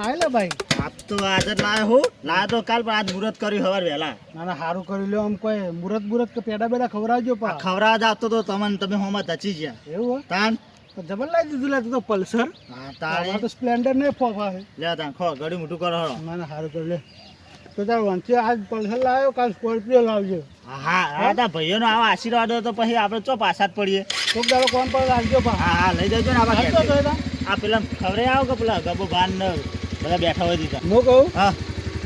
પૈસા પકા તું છે લાય લે ભાઈ. આપ તો આજે જ લાયો હું. લાયો તો કાલ પણ આજ મુહૂર્ત કર્યું હવાર વહેલા. ના ના સારું કરી લ્યો આમ કોઈ. મુરત મુરત કે પેડા બેડા ખવડાવજો પા ખવડાવવા જ આવતો તો તમને તમે હોમાં ધચી ગયા. એવું તાન? તો જબર લાવી દીધું લાગતું તો પલ્સર. હા તાળી તો સ્પ્લેન્ડર ને ફોફા છે લે તાન ખો ગડી મોટું કરો ના ના સારું કરી લે. તો તાર વંચે આજ પલ્સર લાવ્યો કાલ સ્કોર્પિયો લાવજો. હા હા તા ભાઈઓનો આવો આશીર્વાદ તો પછી આપણે ચો પાછા જ પડીએ. કોક દાડો કોણ પર રાખજો પા. હા હા લઈ જજો ને. એના. આ પેલા ખવરે આવો કે પેલા ગબો ભાન ને બધા બેઠા હોય દીધા. હું કહું? હા.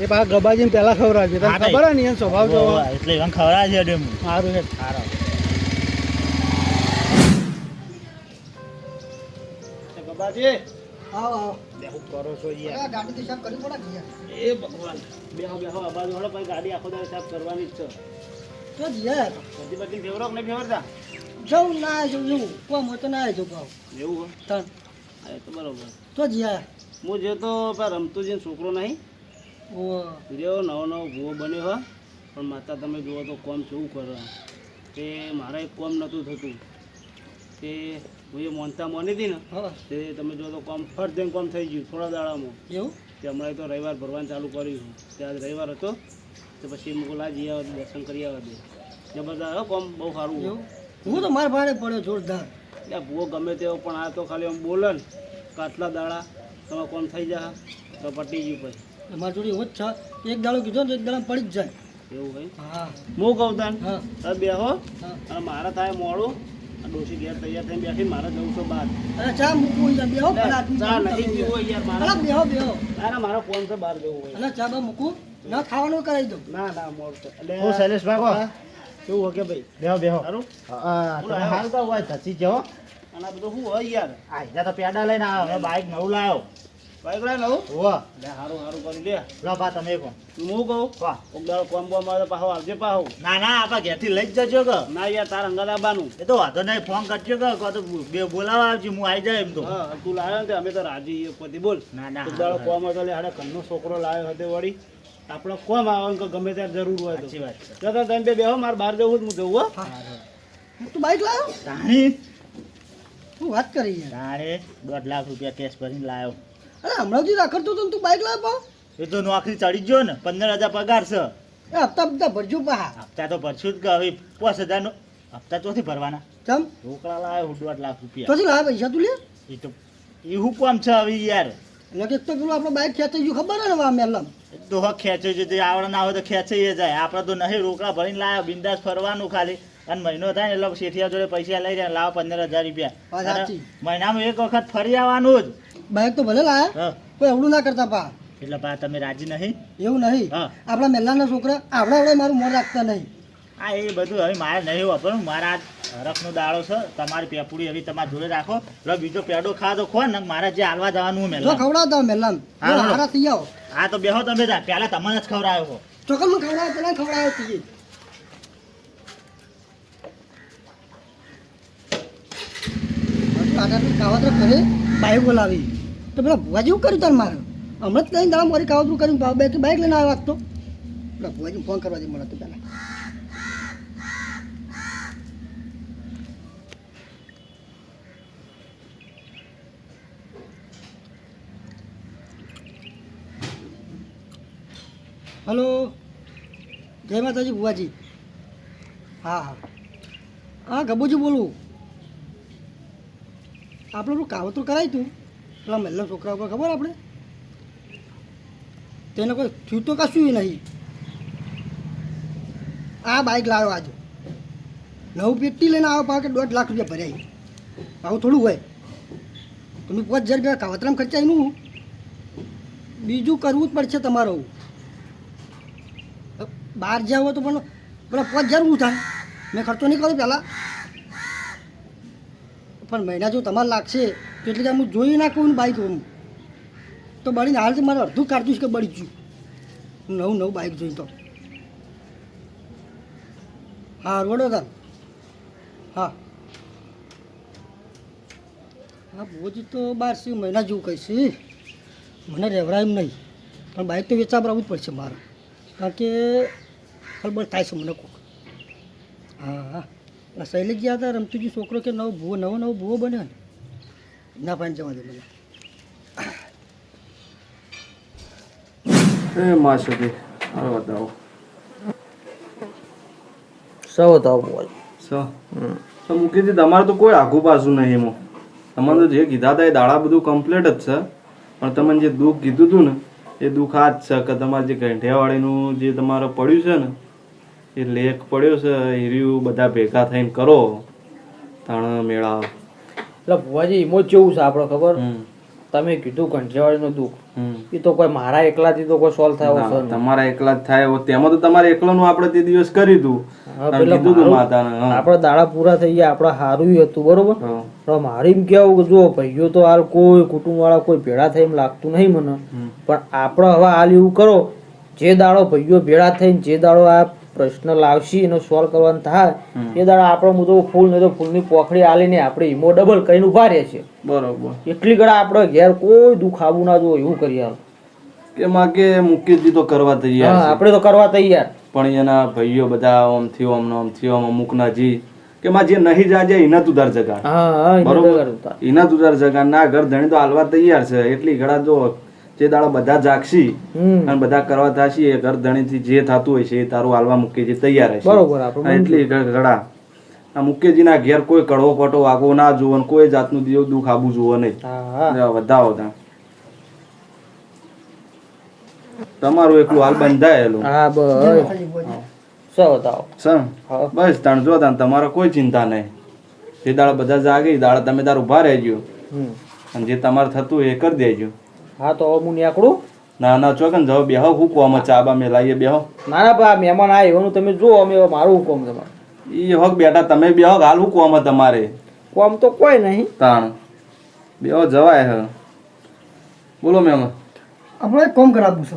એ પા ગબાજી પહેલા ખવડાવજે. તને ખબર ને એનો સ્વભાવ જો એટલે એવા ખવડાવજે અડે હું સારું છે. સારું. ગબાજી. આવો આવો. બેહુ કરો છો યાર ગાડી તો સાફ કરી પડે એ ભગવાન. બેહો બેહો આ બાજુ હળો પછી ગાડી આખો દાડો સાફ કરવાની જ છે. તો યાર. બધી બધી ફેવરો કે નહીં ફેવરતા? જવું ના જવું કોઈ મત ના જવું એવું હોય? તન તો બરોબર. તો જીયા હું જે તો પેલા રમતુજી છોકરો નહીં. જેવો નવો નવો ભૂવો બન્યો હોય પણ માતા તમે જુઓ તો કોમ કેવું કરો કે મારે એક કોમ નહોતું થતું. કે હું એ મોનતા મોની હતી ને તે તમે જો તો કોમ ફટ દઈને કોમ થઈ ગયું થોડા દાડામાં. એવું? કે હમણાં તો રવિવાર ભરવાનું ચાલુ કર્યું ત્યાં રવિવાર હતો. તો પછી મુકુલ આ જઈ આવે દર્શન કરી આવે જબરદસ્ત હો કોમ બહુ સારું. હું તો મારા ભાડે પડ્યો જોરદાર. એટલે ભૂવો ગમે તેવો પણ આ તો ખાલી આમ બોલે ને કે દાડા તમે કોમ થઈ જા તો પટી ગયું પછી. મારી જોડે એવું જ છે. એક દાડો કીધો ને એક દાડા પડી જ જાય. એવું હોય? હા. હું કહું તને? હા. બે હો. અને મારે થાય મોડું. આ ડોશી ઘેર તૈયાર થઈને બેઠી મારે જવું છે બહાર. અરે ચા મૂકવું યાર બેહો લે, પેલા આદમી ચા ચાલુ પીવો યાર અલા, બેહો બેહો. ના મારો ફોન છે બહાર જવું હોય. ચા બા મૂકું? ના ખાવાનું કરાવી દઉં. ના ના મોડ છે. એટલે હું શૈલેષ ભાગો. હા, કેવું હોય કે ભાઈ? બેહો બેહો. સારું? તમે હાલ તો હોય ધસી જાઓ. અને બધું શું હોય યાર? આ હીરા તો પેડા લઈને આવ્યો હવે બાઈક નવું લાવ્યો બાઈક લઈ નવું હોવા. લે સારું સારું કરી લે. લો બા તમે તું હું કહું? વાહ. દાડો કોમ બોમ આવે પાહો આવજે પાહો ના ના આપા ઘેરથી લઈ જજો કે. ના યાર તાર અંગત આવવાનું એ તો વાંધો નહીં ફોન કરજો કે કો તો બે બોલાવા આવજો હું આવી જાય એમ તો. હા તું લાવ્યો ને અમે તો રાજી પતિ બોલ. ના ના દાડો કોમ હતો લે હાડે ઘરનો છોકરો લાવ્યો હતો વળી. આપણે કોમ આવે કે ગમે ત્યારે જરૂર હોય સાચી વાત છે. તો તમે બે બેહો મારે બહાર જવું હું જવું હો. તું બાઈક લાવ્યો તાણી શું વાત કરી છે? તારે દોઢ લાખ રૂપિયા કેશ ભરીને લાવ્યો અરે હમણાં સુધી રાખડતો તો તું બાઈક લાવ્યો એ તો નોકરી ચડી ગયો ને પંદર હજાર પગાર છે. એ હપ્તા હપ્તા ભરજો પા હપ્તા તો ભરશું જ કે હવે પાંચ હજારનો હપ્તા ચોથી ભરવાના. ચમ? રોકડા લાવ્યો દોઢ લાખ રૂપિયા. પછી લાવ્યા પૈસા તું લે? એ તો એ હું કોમ છે હવે યાર? એટલે તો પેલું આપણો બાઈક ખેંચાઈ ગયું ખબર ને વામે મેલામ? તો હક ખેંચે છે આવડે ના હોય તો ખેંચાઈ જાય. આપણે તો નહીં રોકડા ભરીને લાવ્યો બિંદાસ ફરવાનું ખાલી. અને મહિનો થાય ને એટલે શેઠિયા જોડે પૈસા લઈ જાય લાવો પંદર હજાર રૂપિયા. મહિનામાં એક વખત ફરી આવવાનું જ. બાઈક તો ભલે લાયા કોઈ એવડું ના કરતા પા. એટલે પા તમે રાજી નહીં? એવું નહીં. આપણા મેલાના છોકરા આવડા આવડે મારું મોં રાખતા નહીં. હા એ બધું હવે મારે નહીં વાપરવું મારા રખનો દાડો છે તમારી પેપુડી હવે તમારા જોડે રાખો. એટલે બીજો પેડો ખા તો ખો ને મારે જે હાલવા જવાનું મેં જો ખવડાવતા હા, હારા થઈ આવો હા તો બેહો તમે પેલા તમને જ ખવડાવ્યો. હો ચોકલમાં ખવડાવે પેલા ખવડાવે તીએ કાવતરા કરે બાઈક બોલાવી. તો પેલા ભુવાજી જેવું કર્યું તાર મારે? હમણાં જ કઈ દાડા મારી કાવતરું ભાવ બે બાઈક લઈને આવ્યો તો. પેલા ભુવાજી ફોન કરવા દે મને તો પહેલાં હલો, જય માતાજી ભુવાજી. હા હા. હા, ગબુજી બોલું. આપણે પેલું કાવતરું કરાવ્યું તું? પેલા મહેલા છોકરા ઉપર ખબર આપણે? તેને કોઈ થયું તો કશું નહીં. આ બાઈક લાવ્યો આજે. નવું પેટી લઈને આવ્યો પાકે દોઢ લાખ રૂપિયા ભર્યા આવું થોડું હોય. તમે પાંચ હજાર રૂપિયા કાવતરામાં ખર્ચાયનું બીજું કરવું જ પડશે તમારું. બહાર જાવ તો પણ પેલા પાંચ હજાર હું થાય. મેં ખર્ચો નહીં કર્યો પહેલાં. પણ મહિના જો તમારે લાગશે તો એટલે કે હું જોઈ નાખું બાઇક હું તો બળીને હાલ મારે અડધું કાઢતું કે બળી ગયું. નવું નવું બાઇક જોઈ તો. હા, રોડો હા. હા બોજ તો બાર સી મહિના જેવું કહીશ. મને રહેવડાય એમ નહીં. પણ બાઇક તો વેચા બરાબર જ પડશે મારે. કારણ કે ખબર થાય છે મને કોક. હા હા. પેલા શૈલેષ ગયા હતા રમતુજી છોકરો કે નવો ભૂવો નવો નવો ભૂવો બન્યો ને? ના પાંચ જવા દે મને. એ માં સુધી. હાલો બતાવો સૌ બતાવો બોલ સો? તો મુકેશજી તમારે તો કોઈ આઘું પાછું નહીં એમાં. તમારે તો જે કીધા હતા એ દાડા બધું કમ્પ્લીટ જ છે. પણ તમને જે દુઃખ કીધું હતું ને એ દુઃખ આ જ છે કે તમારે જે ગંઠિયાવાડીનું જે તમારે પડ્યું છે ને એ લેખ પડ્યો છે એ રહ્યું બધા ભેગા થઈને કરો. તાણ મેળા. એટલે ભુવાજી એમાં કેવું છે આપણે ખબર? તમે કીધું કંઠિયાવાડીનું દુઃખ. એ તો કોઈ મારા એકલાથી તો કોઈ સોલ્વ થાય એવો. તમારા એકલા જ થાય એવો. તેમાં તો તમારે એકલાનું આપણે તે દિવસ કરી દઉં. આપણા દાડા પૂરા થઈ ગયા આપણા સારું હતું બરોબર. પણ મારે એમ કેવું જો ભાઈઓ તો હાલ કોઈ કુટુંબ વાળા કોઈ ભેળા થાય એમ લાગતું નહીં મને. પણ આપણે હવે હાલ એવું કરો જે દાડો ભાઈઓ ભેળા થઈને જે દાડો આ પ્રશ્ન લાવશી એનો સોલ્વ કરવાનો થાય એ દાડા આપણો મુદ્દો ફૂલ નહીં તો ફૂલની પોખડી આલીને આપણે ઈમો ડબલ કરીને ઊભા રહે છે. બરોબર. એટલી ગળા આપણે ઘેર કોઈ દુખાવું ના જો એવું કરી આવ કે માગે મુકેશજી તો કરવા તૈયાર આપણે તો કરવા તૈયાર. પણ એના ભાઈઓ બધા થયો આમ ને આમ થયો આમ અમુકના જી કે માં જે નહીં જાજે એના તુદાર જગા બરોબર. એના તુદાર જગા ના ઘર ધણી તો હાલવા તૈયાર છે. એટલી ઘડા જો જે દાડો બધા જાગશી અને બધા કરવા થશી એ ઘર ધણીથી જે થતું હોય છે એ તારું હાલવા મુકેજી તૈયાર હશે. બરોબર આપણે એટલી ઘડા આ મુકેશજીના ઘેર કોઈ કડવો પટો વાગવો ના જુઓ ને કોઈ જાતનું દેવ દુઃખ આબુ જુઓ નહીં. વધાવો ત્યાં તમારું એકલું હાલ બંધાયેલું. હા બસ. તાણ જો તાણ તમારે કોઈ ચિંતા નહીં. જે દાડા બધા જાગી દાડા તમે તાર ઊભા રહેજો. હમ. અને જે તમારે થતું હોય એ કરી દેજો. હા તો હું નીકળું? ના ના ચોકન જાઓ બેહો હું બા મે મેલાઈએ બેહો ના ના બા મહેમાન આ એવાનું તમે જુઓ અમે મારું હુકમ તમારે. ઈ હોક બેટા તમે બેહો હાલ હું કોમ તમારે? કોમ તો કોઈ નહીં. તાણ. બેહો જવાય હ બોલો મેમ. આપણે એક કામ કરાવવું છે.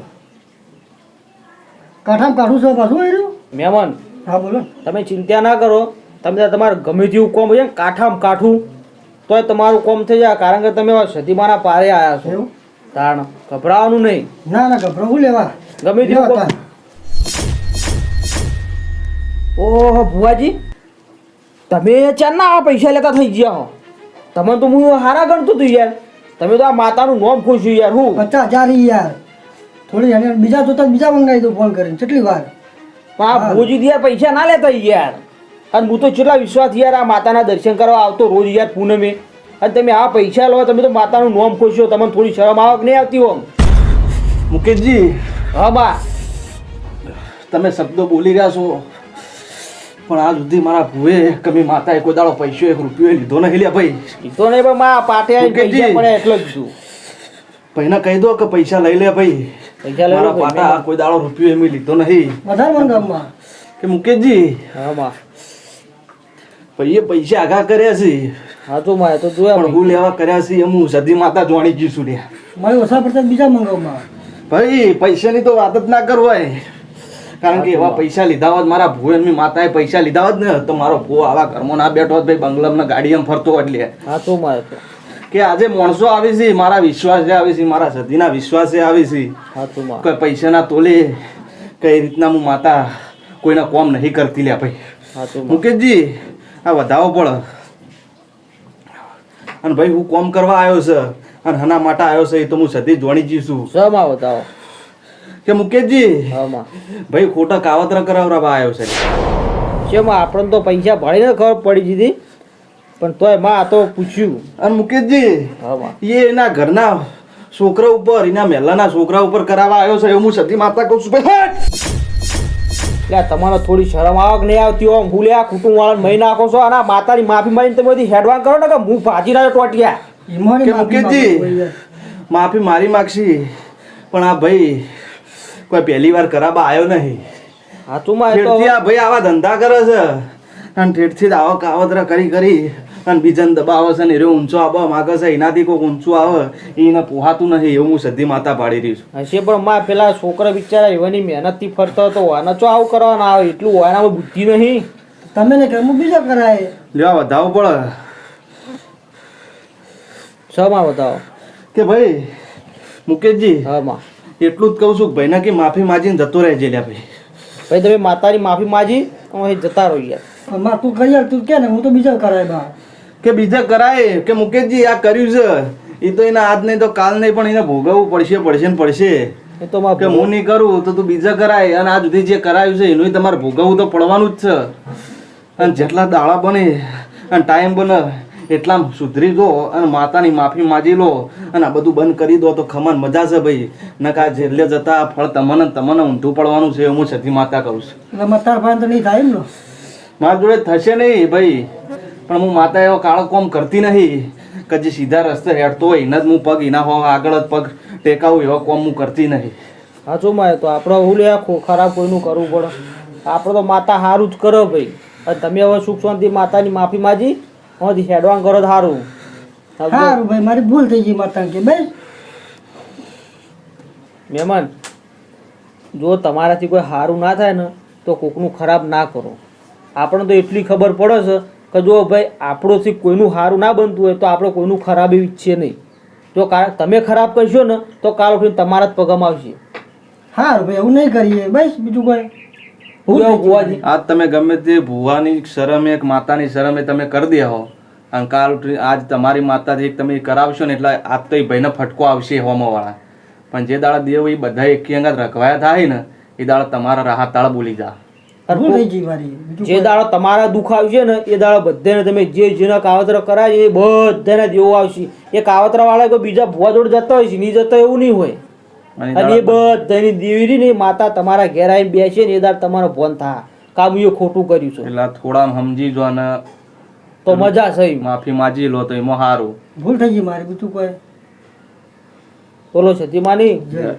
કાંઠામાં કાઢું છે પાછું એ રહ્યું મહેમાન હા બોલો. તમે ચિંતા ના કરો. તમે તમારે ગમે તેવું કોમ હોય કાઠામ કાઠામાં કાઠું તોય તમારું કોમ થઈ જાય કારણ કે તમે સદીમાના પારે આવ્યા છો. એવું? તાણ ગભરાવાનું નહીં. ના ના ગભરાવું લેવા? ગમે કોમ ઓહો ભુવાજી તમે ચારના આ પૈસા લેતા થઈ ગયા હો. તમે તો હું હારા ગણતો હતું યાર. તમે તો આ માતાનું નોમ ખુશ્યું યાર હું. પચાસ હજાર યાર. થોડી એને બીજા જોતા બીજા મંગાવી દઉં ફોન કરીને. કેટલી વાર? આ ભુવાજી યાર પૈસા ના લેતા યાર. અને હું તો કેટલા વિશ્વાસ યાર આ માતાના દર્શન કરવા આવતો રોજ યાર પૂનમે. અને તમે આ પૈસા લો તમે તો માતાનું નોમ ખોશો તમને થોડી શરમ આવક નહીં આવતી હોમ મુકેશજી. હા બા. તમે શબ્દો બોલી રહ્યા છો પણ આજ સુધી મારા ભૂએ કમી માતાએ કોઈ દાડો પૈસો એક રૂપિયો લીધો નહીં લ્યા ભાઈ. લીધો નહીં પણ મા પાટે. પૈસા પડે એટલે જ છું ભાઈને કહી દો કે પૈસા લઈ લે ભાઈ. પૈસા લઈ લો મારા પાટા કોઈ દાડો રૂપિયો એમ લીધો નહીં. વધારે મંગાવમાં કે મુકેશજી હા બા. ભાઈએ પૈસા આઘા કર્યા છે. હા તો મારે તો જોયા પણ હું લેવા કર્યા છે એમ હું સદી માતા જોણી ગયું છું રે મારે ઓછા પડતા બીજા મંગાવમાં ભાઈ પૈસાની તો વાત જ ના કરવાય. કારણ કે એવા પૈસા લીધા હોત મારા મેં માતાએ પૈસા લીધા હોત ને તો મારો ભૂ આવા કર્મો ના બેઠો હોત ભાઈ બંગલામાં એમ ફરતો હોત લે હા તો મારે તો. કે આજે માણસો આવે છે મારા વિશ્વાસે આવે છે મારા સદીના વિશ્વાસે આવે છે. હા તો કોઈ પૈસાના તોલે કઈ રીતના હું માતા કોઈના કોમ નહીં કરતી લે ભાઈ. હા તો મુકેશજી આ વધાવો પડે. અને ભાઈ હું કોમ કરવા આવ્યો છે અને હના માટે આવ્યો છે એ તો હું સદી જોણી સમ આવો બતાવો કે મુકેશજી? હા માં ભાઈ ખોટા કાવતરા કરાવવા આવ્યો છે. શેમાં આપણને તો પૈસા ભળીને ખબર પડી દીધી પણ તોયમાં આ તો પૂછ્યું. અને મુકેશજી હા એ એના ઘરના છોકરા ઉપર એના મહેલાના છોકરા ઉપર કરાવવા આવ્યો છે એવું હું સતી માતા કહું છું. ભાઈ! એટલે તમારે થોડી શરમ આવક નહીં આવતી હોય? હું લે કુટુંબ વાળાને મહી નાખો છો અને આ માતાની માફી માંગીને તમે બધી હેડવાન કરો ને કે હું ભાજી ના ટોટિયા? કે માફી મુકેશજી માફી મારી માગશી પણ આ ભાઈ કોઈ પહેલી વાર કરાબા આવ્યો નહીં. હા તું ભાઈ આવા ધંધા કરે છે. અને ઠેઠથી જ આવક આવતરા કરી કરી અને બીજાને દબાવે છે ને એ ઊંચો આવવા માગે છે એનાથી કોઈ ઊંચું આવે એને પોહાતું નથી એવું હું સદી માતા પાડી રહી છું. હશે પણ માં પેલા છોકરા બિચારા એવાની મહેનતથી ફરતો હતો આને ચો આવું કરવાના આવે? એટલું એનામાં બુદ્ધિ નહીં. તમે ને કેમ બીજા કરાય? લેવા વધાવો પડે. સમાં બતાવો કે ભાઈ મુકેશજી હા માં એટલું જ કહું છું કે ભાઈને કે માફી માજીને જતો રહેજે લ્યા ભાઈ. ભાઈ તમે માતાની માફી માજી અહીં જતા રહો યાર. અમાર તું કરી યાર તું કે ને હું તો બીજા કરાય બા. કે બીજા કરાય કે મુકેશજી આ કર્યું છે. એ તો એના આજ નહીં તો કાલ નહીં પણ એને ભોગવવું પડશે પડશે ને પડશે. એ તો કે હું નહીં કરું તો તું બીજા કરાય. અને આ સુધી જે કરાયું છે એનું તમારે ભોગવવું તો પડવાનું જ છે. અને જેટલા દાડા બને અને ટાઈમ બને એટલા સુધરી દો અને માતાની માફી માજી લો. અને આ બધું બંધ કરી દો તો ખમણ મજા છે ભાઈ. નકા જેટલે જતા ફળ તમને તમને ઊંધું પડવાનું છે હું સતી માતા કરું છું. એટલે મતાર ભાન તો નહીં થાય એમ ને મારા જોડે થશે નહીં ભાઈ. પણ હું માતા એવો કાળો કોમ કરતી નહીં કે જે સીધા રસ્તે હેડતો હોય એના જ હું પગ એના હો આગળ જ પગ ટેકાવું એવા કોમ હું કરતી નહીં. સાચું માં તો આપણે હું લે ખરાબ કોઈનું કરવું પડે. આપણે તો માતા સારું જ કરો ભાઈ. અને તમે હવે સુખ શાંતિ માતાની માફી માજી હજી હેડવાન કરો સારું સારું ભાઈ મારી ભૂલ થઈ ગઈ માતા કે ભાઈ મહેમાન જો તમારાથી કોઈ સારું ના થાય ને તો કોકનું ખરાબ ના કરો. આપણને તો એટલી ખબર પડે છે કે જો ભાઈ આપણોથી કોઈનું સારું ના બનતું હોય તો આપણે કોઈનું ખરાબ એવું ઈચ્છીએ નહીં. જો કા- તમે ખરાબ કરશો ને તો કાલ ઉઠીને તમારા જ પગમાં આવશે. હા ભાઈ એવું નહીં કરીએ. બસ બીજું કોઈ? આજ તમે ગમે તે ભુવાની શરમે એક માતાની શરમે તમે કરી દે હો. અને કાલ આજ તમારી માતાથી એક તમે કરાવશો ને એટલે આજ તો એ ભાઈને ફટકો આવશે હોમવાળા. પણ જે દાડા દેવ એ બધા એકી અંગાત રખવાયા થાય ને એ દાડા તમારા રાહત તાળ બોલી જા. જે દાડો તમારા દુઃખ આવશે ને એ દાડો બધાને તમે જે જેના કાવતરા કરાય છે એ બધાને જેવું આવશે. એ કાવતરા વાળા કોઈ બીજા ભુવા જોડે જતા હોય છે નહીં જતો એવું નહીં હોય. અને એ બધાની દેવીરી ને માતા તમારા ઘેર આવીને બેસે ને એ દાડ તમારો ફોન થા કામ એ ખોટું કર્યું છે. એટલે થોડા સમજી જો અને તો મજા છે માફી માજી લો તો એમાં સારું ભૂલ થઈ ગઈ મારી બીજું કોઈ? બોલો સતીમાની જય.